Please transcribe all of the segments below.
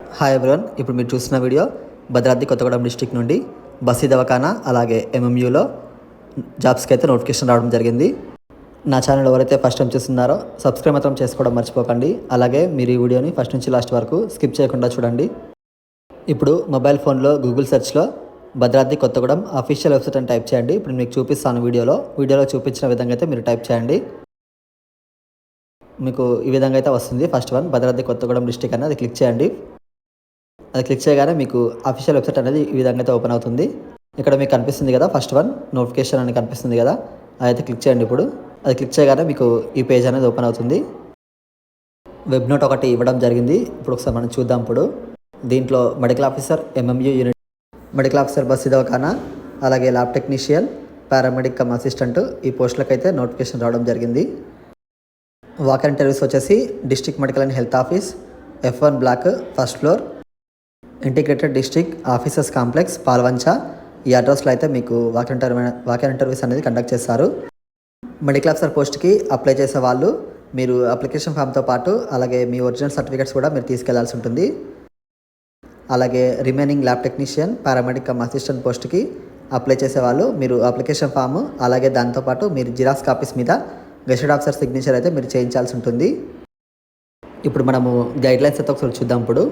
Hi everyone ఇప్పుడు మీరు చూస్తున్న వీడియో భద్రాద్రి కొత్తగూడెం డిస్టిక్ నుండి బస్సీ దవాఖానా అలాగే ఎంఎంయూలో జాబ్స్కి అయితే నోటిఫికేషన్ రావడం జరిగింది. నా ఛానల్ ఎవరైతే ఫస్ట్ టైం చూస్తున్నారో సబ్స్క్రైబ్ మాత్రం చేసుకోవడం మర్చిపోకండి. అలాగే మీరు ఈ వీడియోని ఫస్ట్ నుంచి లాస్ట్ వరకు స్కిప్ చేయకుండా చూడండి. ఇప్పుడు మొబైల్ ఫోన్లో గూగుల్ సెర్చ్లో భద్రాద్రి కొత్తగూడెం అఫీషియల్ వెబ్సైట్ అని టైప్ చేయండి. ఇప్పుడు మీకు చూపిస్తాను వీడియోలో. వీడియోలో చూపించిన విధంగా అయితే మీరు టైప్ చేయండి. మీకు ఈ విధంగా అయితే వస్తుంది. First one Bhadradri Kothagudem district అనేది అది క్లిక్ చేయండి. అది క్లిక్ చేయగానే మీకు అఫీషియల్ వెబ్సైట్ అనేది ఈ విధంగా అయితే ఓపెన్ అవుతుంది. ఇక్కడ మీకు కనిపిస్తుంది కదా ఫస్ట్ వన్ నోటిఫికేషన్ అని కనిపిస్తుంది కదా. అదైతే క్లిక్ చేయండి ఇప్పుడు. అది క్లిక్ చేయగానే మీకు ఈ పేజ్ అనేది ఓపెన్ అవుతుంది. వెబ్ నోట్ ఒకటి ఇవ్వడం జరిగింది. ఇప్పుడు ఒకసారి మనం చూద్దాం ఇప్పుడు. దీంట్లో medical officer MMU unit medical officer bus ఇదవకానా అలాగే lab technician paramedic cum assistant ఈ పోస్టులకైతే నోటిఫికేషన్ రావడం జరిగింది. వాకర్ ఇంటర్వ్యూస్ వచ్చేసి district medical and health office F one block first floor integrated district officers complex Palvancha. ఈ అడ్రస్లో అయితే మీకు వాకర్ ఇంటర్వ్యూ వాకర్ ఇంటర్వ్యూస్ అనేది కండక్ట్ చేస్తారు. మెడికల్ ఆఫీసర్ పోస్ట్కి అప్లై చేసే వాళ్ళు మీరు అప్లికేషన్ ఫామ్తో పాటు అలాగే మీ ఒరిజినల్ సర్టిఫికేట్స్ కూడా మీరు తీసుకెళ్ళాల్సి ఉంటుంది. అలాగే remaining lab technician paramedic cum assistant పోస్ట్కి అప్లై చేసే వాళ్ళు మీరు అప్లికేషన్ ఫామ్ అలాగే దాంతోపాటు మీరు జిరాక్స్ కాపీస్ మీద గెస్టెడ్ ఆఫీసర్ సిగ్నేచర్ అయితే మీరు చేయించాల్సి ఉంటుంది. ఇప్పుడు మనము గైడ్లైన్స్ అయితే ఒకసారి చూద్దాం ఇప్పుడు.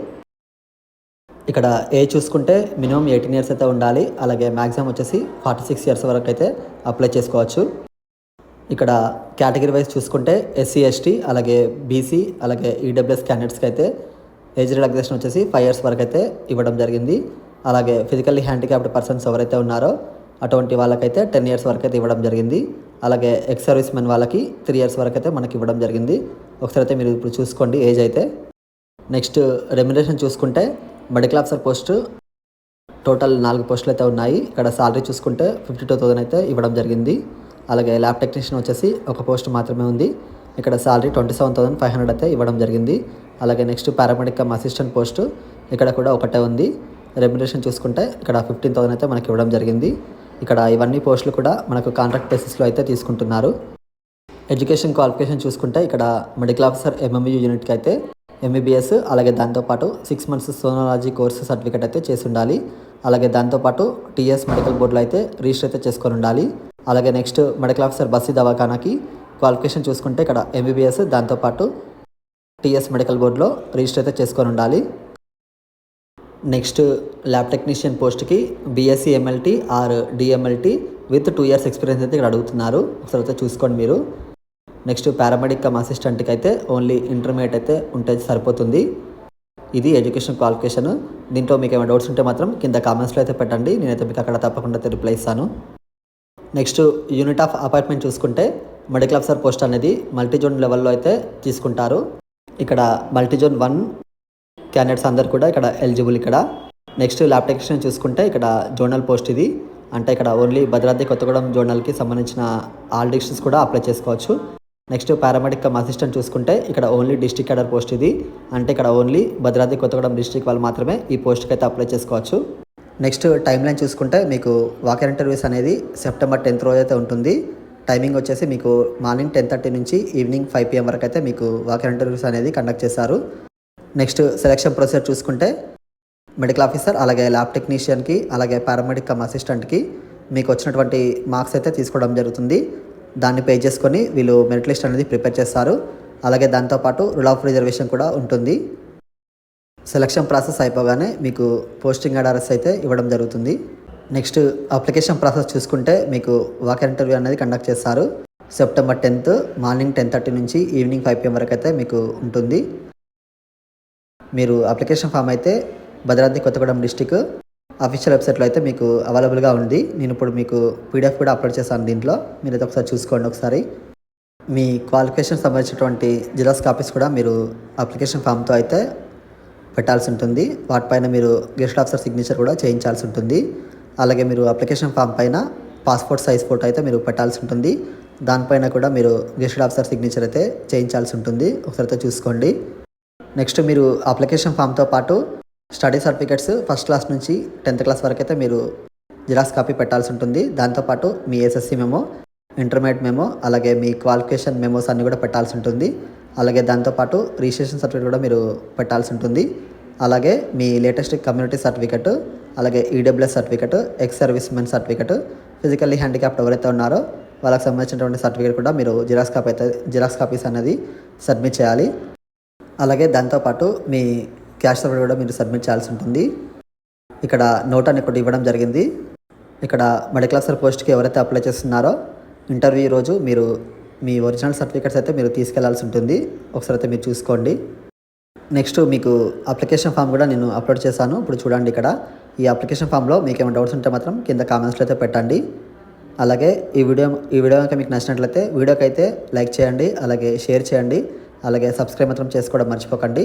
ఇక్కడ ఏ చూసుకుంటే మినిమం ఎయిటీన్ ఇయర్స్ అయితే ఉండాలి. అలాగే మ్యాక్సిమం వచ్చేసి ఫార్టీ సిక్స్ ఇయర్స్ వరకు అయితే అప్లై చేసుకోవచ్చు. ఇక్కడ కేటగిరీ వైజ్ చూసుకుంటే ఎస్సీ ఎస్టీ అలాగే బీసీ అలాగే ఈడబ్ల్యూఎస్ క్యాండిడేట్స్కి అయితే ఏజ్ రిలాక్సేషన్ వచ్చేసి ఫైవ్ ఇయర్స్ వరకు అయితే ఇవ్వడం జరిగింది. అలాగే ఫిజికల్లీ హ్యాండిక్యాప్డ్ పర్సన్స్ ఎవరైతే ఉన్నారో అటువంటి వాళ్ళకైతే టెన్ ఇయర్స్ వరకు అయితే ఇవ్వడం జరిగింది. అలాగే ఎక్స్ సర్వీస్ మెన్ వాళ్ళకి త్రీ ఇయర్స్ వరకు అయితే మనకి ఇవ్వడం జరిగింది. ఒకసారి అయితే మీరు ఇప్పుడు చూసుకోండి ఏజ్ అయితే. నెక్స్ట్ రెమ్యునేషన్ చూసుకుంటే మెడికల్ ఆఫీసర్ పోస్ట్. టోటల్ నాలుగు పోస్టులు అయితే ఉన్నాయి. ఇక్కడ సాలరీ చూసుకుంటే ఫిఫ్టీ టూ థౌసండ్ అయితే ఇవ్వడం జరిగింది. అలాగే ల్యాబ్ టెక్నీషియన్ వచ్చేసి ఒక పోస్ట్ మాత్రమే ఉంది. ఇక్కడ salary twenty seven thousand five hundred అయితే ఇవ్వడం జరిగింది. అలాగే నెక్స్ట్ పారామెడిక్ అసిస్టెంట్ పోస్ట్ ఇక్కడ కూడా ఒకటే ఉంది. రెమ్యునరేషన్ చూసుకుంటే ఇక్కడ ఫిఫ్టీన్ థౌసండ్ అయితే మనకి ఇవ్వడం జరిగింది. ఇక్కడ ఇవన్నీ పోస్టులు కూడా మనకు కాంట్రాక్ట్ బేసిస్లో అయితే తీసుకుంటున్నారు. ఎడ్యుకేషన్ క్వాలిఫికేషన్ చూసుకుంటే ఇక్కడ మెడికల్ ఆఫీసర్ ఎంఎంయూ యూనిట్కి అయితే ఎంబీబీఎస్ అలాగే దాంతోపాటు six months sonology course certificate అయితే చేసి ఉండాలి అలాగే దాంతోపాటు టీఎస్ మెడికల్ బోర్డులో అయితే రిజిస్టర్ అయితే చేసుకొని ఉండాలి. అలాగే నెక్స్ట్ మెడికల్ ఆఫీసర్ బస్సీ దవాఖానాకి క్వాలిఫికేషన్ చూసుకుంటే ఇక్కడ ఎంబీబీఎస్ దాంతోపాటు టీఎస్ మెడికల్ బోర్డులో రిజిస్టర్ అయితే చేసుకొని ఉండాలి. నెక్స్ట్ ల్యాబ్ టెక్నీషియన్ పోస్ట్కి BSc MLT or DMLT with two years experience అయితే ఇక్కడ అడుగుతున్నారు. ఒకసారి అయితే చూసుకోండి మీరు. నెక్స్ట్ పారామెడిక్ కమ్ అసిస్టెంట్కి అయితే ఓన్లీ ఇంటర్మీడియట్ అయితే ఉంటే సరిపోతుంది. ఇది ఎడ్యుకేషన్ క్వాలిఫికేషన్ దీంట్లో మీకు ఏమైనా డౌట్స్ ఉంటే మాత్రం కింద కామెంట్స్లో అయితే పెట్టండి. నేనైతే మీకు అక్కడ తప్పకుండా అయితే రిప్లై ఇస్తాను. నెక్స్ట్ యూనిట్ ఆఫ్ అపార్ట్మెంట్ చూసుకుంటే మెడికల్ ఆఫీసర్ పోస్ట్ అనేది మల్టీజోన్ లెవెల్లో అయితే తీసుకుంటారు. ఇక్కడ మల్టీజోన్ వన్ క్యాండిడేట్స్ అందరు కూడా ఇక్కడ ఎలిజిబుల్ ఇక్కడ. నెక్స్ట్ ల్యాబ్ టెక్నీషియన్ చూసుకుంటే ఇక్కడ జోనల్ పోస్ట్ ఇది. అంటే ఇక్కడ ఓన్లీ భద్రాద్రి కొత్తగూడెం జోనల్కి సంబంధించిన ఆల్ డిక్షన్స్ కూడా అప్లై చేసుకోవచ్చు. నెక్స్ట్ పారామెడిక్ కమ్ అసిస్టెంట్ చూసుకుంటే ఇక్కడ ఓన్లీ డిస్ట్రిక్ట్ క్యాడర్ పోస్ట్ ఇది. అంటే ఇక్కడ ఓన్లీ భద్రాద్రి కొత్తగూడెం డిస్ట్రిక్ట్ వాళ్ళు మాత్రమే ఈ పోస్ట్కి అయితే అప్లై చేసుకోవచ్చు. నెక్స్ట్ టైం లైన్ చూసుకుంటే మీకు వాకర్ ఇంటర్వ్యూస్ అనేది సెప్టెంబర్ టెన్త్ రోజు అయితే ఉంటుంది. టైమింగ్ వచ్చేసి మీకు మార్నింగ్ టెన్ థర్టీ నుంచి ఈవినింగ్ ఫైవ్ పిఎం వరకు అయితే మీకు వాకర్ ఇంటర్వ్యూస్ అనేది కండక్ట్ చేశారు. నెక్స్ట్ సెలక్షన్ ప్రొసీజర్ చూసుకుంటే మెడికల్ ఆఫీసర్ అలాగే ల్యాబ్ టెక్నీషియన్కి అలాగే పారామెడిక్ కమ్ అసిస్టెంట్కి మీకు వచ్చినటువంటి మార్క్స్ అయితే తీసుకోవడం జరుగుతుంది. దాన్ని పే చేసుకొని వీళ్ళు మెరిట్ లిస్ట్ అనేది ప్రిపేర్ చేస్తారు. అలాగే దాంతోపాటు రూల్ ఆఫ్ రిజర్వేషన్ కూడా ఉంటుంది. సెలక్షన్ ప్రాసెస్ అయిపోగానే మీకు పోస్టింగ్ ఆర్డర్స్ అయితే ఇవ్వడం జరుగుతుంది. నెక్స్ట్ అప్లికేషన్ ప్రాసెస్ చూసుకుంటే మీకు వాక్ ఇంటర్వ్యూ అనేది కండక్ట్ చేస్తారు. September tenth morning ten thirty నుంచి ఈవినింగ్ ఫైవ్ పిఎం వరకు అయితే మీకు ఉంటుంది. మీరు అప్లికేషన్ ఫామ్ అయితే భద్రాద్రి కొత్తగూడెం డిస్టిక్ అఫీషియల్ వెబ్సైట్లో అయితే మీకు అవైలబుల్గా ఉంది. నేను ఇప్పుడు మీకు పీడిఎఫ్ కూడా అప్లోడ్ చేశాను దీంట్లో. మీరు అయితే ఒకసారి చూసుకోండి ఒకసారి. మీ క్వాలిఫికేషన్ సంబంధించినటువంటి జిరాక్స్ కాపీస్ కూడా మీరు అప్లికేషన్ ఫామ్తో అయితే పెట్టాల్సి ఉంటుంది. వాటిపైన మీరు గెస్ట్ ఆఫీసర్ సిగ్నేచర్ కూడా చేయించాల్సి ఉంటుంది. అలాగే మీరు అప్లికేషన్ ఫామ్ పైన పాస్పోర్ట్ సైజ్ ఫోటో అయితే మీరు పెట్టాల్సి ఉంటుంది. దానిపైన కూడా మీరు గెస్ట్ ఆఫీసర్ సిగ్నేచర్ అయితే చేయించాల్సి ఉంటుంది. ఒకసారితో చూసుకోండి. నెక్స్ట్ మీరు అప్లికేషన్ ఫామ్తో పాటు స్టడీ సర్టిఫికెట్స్ ఫస్ట్ క్లాస్ నుంచి టెన్త్ క్లాస్ వరకు అయితే మీరు జిరాక్స్ కాపీ పెట్టాల్సి ఉంటుంది. దాంతోపాటు మీ ఎస్ఎస్సి మెమో ఇంటర్మీడియట్ మెమో అలాగే మీ క్వాలిఫికేషన్ మెమోస్ అన్నీ కూడా పెట్టాల్సి ఉంటుంది. అలాగే దాంతోపాటు రిజిస్ట్రేషన్ సర్టిఫికేట్ కూడా మీరు పెట్టాల్సి ఉంటుంది. అలాగే మీ లేటెస్ట్ కమ్యూనిటీ సర్టిఫికెట్ అలాగే EWS certificate ex servicemen certificate physically handicapped ఎవరైతే ఉన్నారో వాళ్ళకి సంబంధించినటువంటి సర్టిఫికేట్ కూడా మీరు జిరాక్స్ కాపీ అయితే జిరాక్స్ కాపీస్ అనేది సబ్మిట్ చేయాలి. అలాగే దాంతోపాటు మీ క్యాష్ సర్వర్ కూడా మీరు సబ్మిట్ చేయాల్సి ఉంటుంది. ఇక్కడ నోట్ అని ఒకటి ఇవ్వడం జరిగింది. ఇక్కడ మెడికల్ ఆఫీసర్ పోస్ట్కి ఎవరైతే అప్లై చేస్తున్నారో ఇంటర్వ్యూ రోజు మీరు మీ ఒరిజినల్ సర్టిఫికేట్స్ అయితే మీరు తీసుకెళ్ళాల్సి ఉంటుంది. ఒకసారి అయితే మీరు చూసుకోండి. నెక్స్ట్ మీకు అప్లికేషన్ ఫామ్ కూడా నేను అప్లోడ్ చేశాను. ఇప్పుడు చూడండి ఇక్కడ. ఈ అప్లికేషన్ ఫామ్లో మీకు ఏమైనా డౌట్స్ ఉంటే మాత్రం కింద కామెంట్స్లో అయితే పెట్టండి. అలాగే ఈ వీడియో ఈ వీడియో కనుక మీకు నచ్చినట్లయితే వీడియోకి అయితే లైక్ చేయండి. అలాగే షేర్ చేయండి. అలాగే సబ్స్క్రైబ్ మాత్రం చేసుకోవడం మర్చిపోకండి.